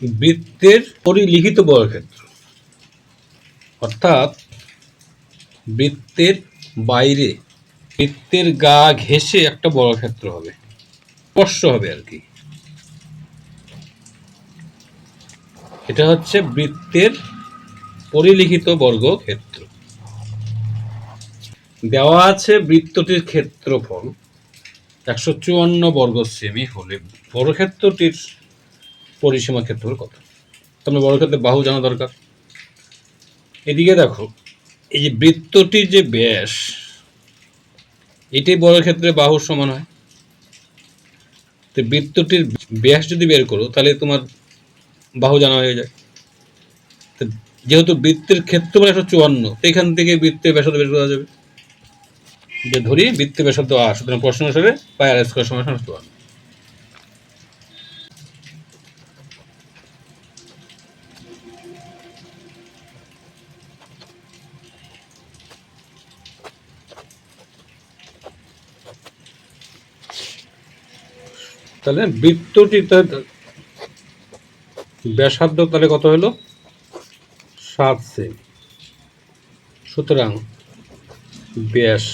বৃত্তের পরিলিখিত বর্গক্ষেত্র। অর্থাৎ বৃত্তের বাইরে, বৃত্তের গা ঘেঁষে একটা বর্গক্ষেত্র হবে। স্পর্শ হবে আর কি। এটা হচ্ছে বৃত্তের পরিলিখিত বর্গক্ষেত্র। দেওয়া আছে বৃত্তটির ক্ষেত্রফল। একশো চুয়ান্ন বর্গ সেমি হলে বর্গক্ষেত্রটির পরিসীমা ক্ষেত্রফল কত তোমরা বড় ক্ষেত্রে বাহু জানা দরকার। এদিকে দেখো, এই যে বৃত্তটির যে ব্যাস এটাই ক্ষেত্রে বাহুর সমান হয়। তো বৃত্তটির ব্যাস যদি বের করো, তাহলে তোমার বাহু জানা হয়ে যায়। তো যেহেতু বৃত্তের ক্ষেত্রফল একশো চুয়ান্ন এখান থেকে বৃত্তের ব্যাসার্ধ বের করা যাবে। যে ধরি বৃত্তের ব্যাসার্ধ আর সুতরাং প্রশ্ন পাই আর স্কোয়ার সমান চুয়ান্ন। তাহলে বৃত্তটি ব্যাসার্ধ তাহলে কত হলো? সাত সেমি। সুতরাং ব্যাস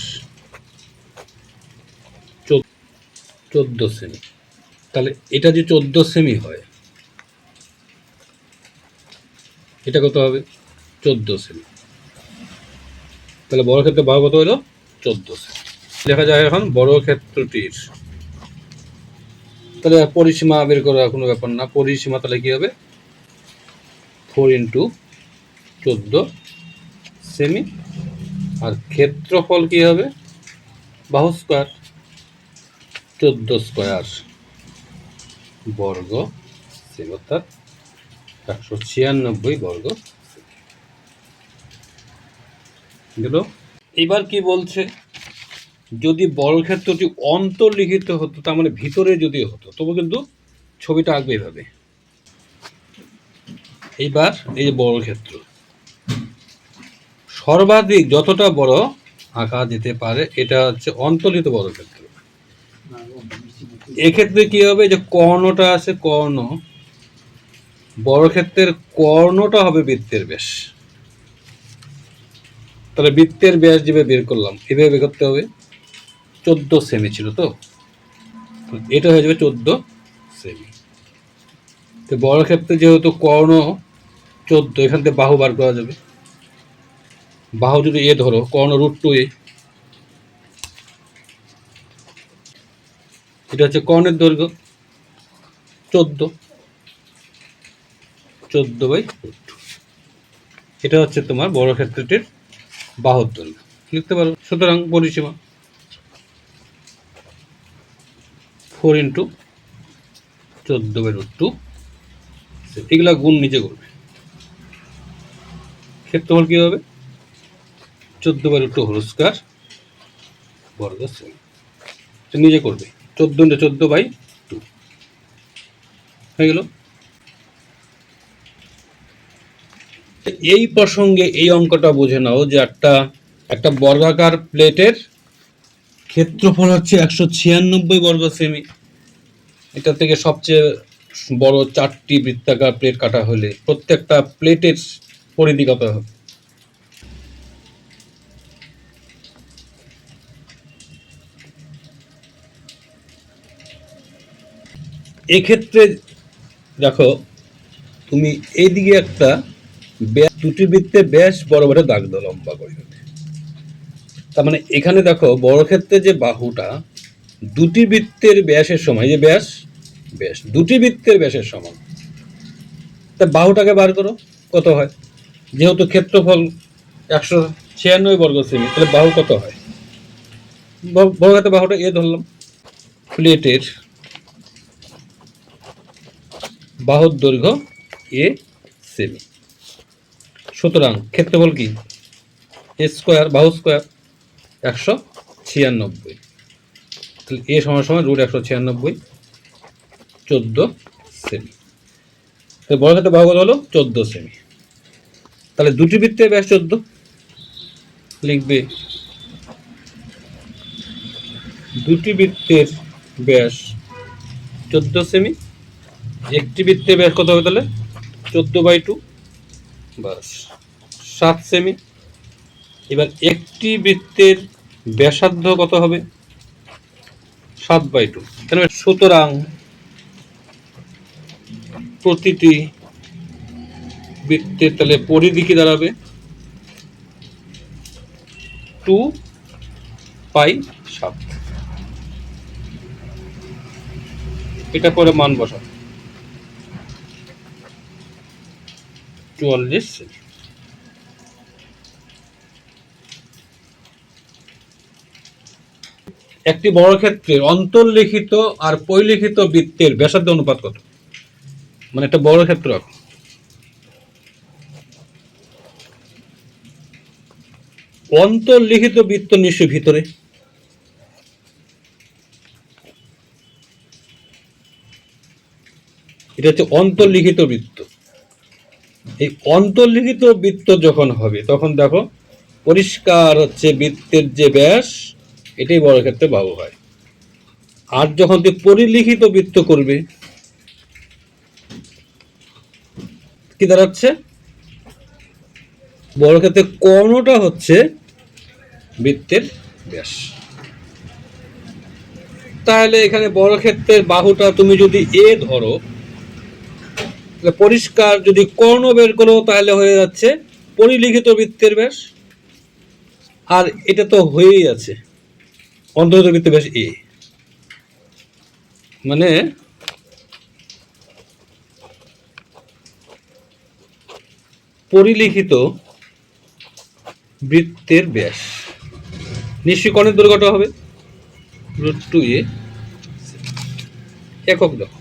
চোদ্দ সেমি। তাহলে এটা যে চোদ্দ সেমি হয়, এটা কত হবে? চোদ্দ সেমি। তাহলে বড় ক্ষেত্রে বাহু কত হলো? চোদ্দ সেমি। দেখা যায় এখন বড় ক্ষেত্রটির তাহলে পরিসীমা বের করার কোনো ব্যাপার না। পরিসীমা তাহলে কী হবে? ফোর ইন্টু চোদ্দ সেমি। আর ক্ষেত্রফল কী হবে? বাহু স্কোয়ার। চোদ্দ স্কোয়ার বর্গ সেমি, অর্থাৎ একশো ছিয়ানব্বই বর্গ গেল। এবার কি বলছে? যদি বর্গক্ষেত্রটি অন্তর্লিখিত হতো, তার মানে ভিতরে যদি হতো, তবু কিন্তু ছবিটা আঁকবে এভাবে। এইবার এই যে বর্গক্ষেত্র সর্বাধিক যতটা বড় আঁকা যেতে পারে, এটা হচ্ছে অন্তর্লিখিত বর্গক্ষেত্র এক্ষেত্রে কি হবে, যে কর্ণটা আছে কর্ণ বর্গক্ষেত্রের কর্ণটা হবে বৃত্তের ব্যাস। তাহলে বৃত্তের ব্যাস যেভাবে বের করলাম, এভাবে বের করতে হবে। চোদ্দ সেমি ছিল তো? এটা হয়ে যাবে চোদ্দ সেমি। তো বড় ক্ষেত্রে যেহেতু কর্ণ চোদ্দ, এখান থেকে বাহু বার করা যাবে। বাহু যদি এ ধরো, কর্ণ রুট টু এ। এটা হচ্ছে কর্ণের দৈর্ঘ্য, চোদ্দ। চোদ্দ বাই এটা হচ্ছে তোমার বড় ক্ষেত্রটির বাহুর দৈর্ঘ্য। লিখতে পারো? সুতরাং পরিসীমা। ফোর ইন্টু চোদ্দ বাই রুট টু। এগুলা গুণ নিচে করবে। ক্ষেত্রফল কী হবে? চোদ্দ by root two whole square বর্গ নিজে করবে। চোদ্দ ইন্টু চোদ্দ বাই টু। হয়ে গেল। এই প্রসঙ্গে এই অঙ্কটা বুঝে নাও যে একটা একটা বর্গাকার প্লেটের ক্ষেত্রফল হচ্ছে একশো ছিয়ানব্বই বর্গ সেমি। এটা থেকে সবচেয়ে বড় চারটি বৃত্তাকার প্লেট কাটা হলে প্রত্যেকটা প্লেটের পরিধি কত হবে? এক্ষেত্রে দেখো, তুমি এইদিকে একটা দুটি বৃত্তের ব্যাস বড় বড় দাগ দাও লম্বা করে তার মানে এখানে দেখো বড় ক্ষেত্রে যে বাহুটা, দুটি বৃত্তের ব্যাসের সময় যে ব্যাস ব্যাস, দুটি বৃত্তের ব্যাসের সমান। তা বাহুটাকে বার করো, কত হয়? যেহেতু ক্ষেত্রফল একশো ছিয়ানব্বই বর্গ সেমি, তাহলে বাহু কত হয়? বড় হাতে বাহুটা এ ধরলাম, প্লেটের বাহুর দৈর্ঘ্য এ সেমি। সুতরাং ক্ষেত্রফল কি? এ স্কোয়ার, বাহু স্কোয়ার। একশো ছিয়ানব্বই। তাহলে এ সমান সমান রুট একশো ছিয়ানব্বই, চোদ্দ সেমি তাহলে বড় ক্ষেত্রে বাহু হলো চোদ্দ সেমি তাহলে দুটি বৃত্তের ব্যাস চোদ্দ। লিখবে দুটি বৃত্তের ব্যাস চোদ্দ সেমি একটি বৃত্তের ব্যাস কত হবে তাহলে? চোদ্দ বাই টু বাস সাত সেমি এবার একটি বৃত্তের ব্যাসার্ধ কত হবে? সাত বাই টু তাহলে সুতরাং প্রতিটি বৃত্তের তাহলে পরিধি কি দাঁড়াবে টু পাই সাত। এটা পরে মান বসা চুয়াল্লিশ একটি বড় ক্ষেত্রে অন্তর্লিখিত আর পরিলিখিত বৃত্তের ব্যাসার্ধ অনুপাত কত? মানে একটা বড় ক্ষেত্র। অন্তর্লিখিত বৃত্ত নিশ্চয় ভিতরে। এটা হচ্ছে অন্তর্লিখিত বৃত্ত। এই অন্তর্লিখিত বৃত্ত যখন হবে, তখন দেখো পরিষ্কার হচ্ছে বৃত্তের যে ব্যাস এটাই বড় ক্ষেত্রে বাহু হয়। আর যখন তুই পরিলিখিত বৃত্ত করবে, কি দাঁড়াচ্ছে? বড় ক্ষেত্রে কর্ণটা হচ্ছে বৃত্তের ব্যাস। তাহলে এখানে বড় ক্ষেত্রের বাহুটা তুমি যদি এ ধরো পরিষ্কার যদি কর্ণ বের করো, তাহলে হয়ে যাচ্ছে পরিলিখিত বৃত্তের ব্যাস। আর এটা তো হয়েই আছে। অন্তর্গত বৃত্তের ব্যাস এ মানে পরিলিখিত বৃত্তের ব্যাস। নিশ্চয়ই কর্ণের দুর্ঘট হবে? রুট টু এ একক দেখো।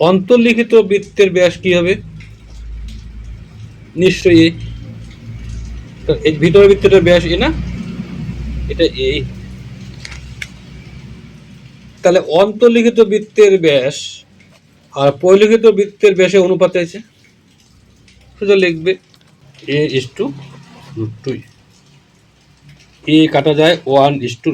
অন্তর্লিখিত বৃত্তের ব্যাস কি হবে? নিশ্চয়ই এই ভিতরের বৃত্তটার ব্যাস এ না? এটা এই। তাহলে অন্তর্লিখিত বৃত্তের ব্যাস আর পরিলিখিত বৃত্তের ব্যাসে অনুপাত আছে শুধু লিখবে a is to root two a কাটা যায় ওয়ান ইস টু